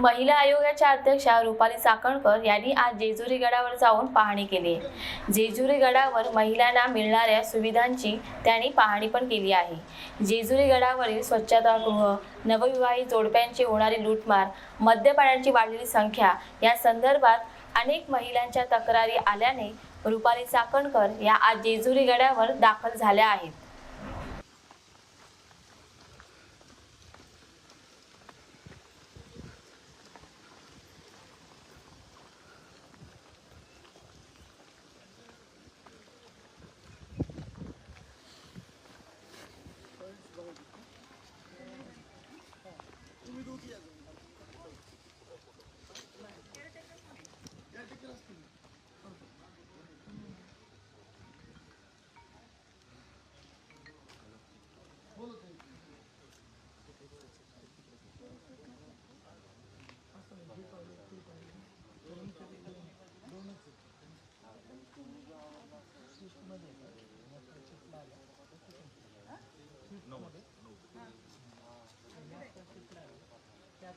महिला आयोगाच्या अध्यक्षा रुपाली चाकणकर यांनी आज जेजुरी गडावर जाऊन पाहणी केली. जेजुरी गडावर महिलांना मिळणाऱ्या सुविधांची त्यांनी पाहणी पण केली आहे. जेजुरी गडावरील स्वच्छतागृह नवविवाहित जोडप्यांची होणारी लूटमार मद्यपानांची वाढलेली संख्या या संदर्भात अनेक महिलांच्या तक्रारी आल्याने रुपाली चाकणकर या आज जेजुरी गडावर दाखल झाल्या आहेत.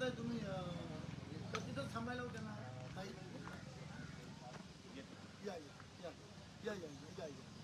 घेताय तुम्ही तर तिथं थांबायला होत्या ना? काही? या या या या या या.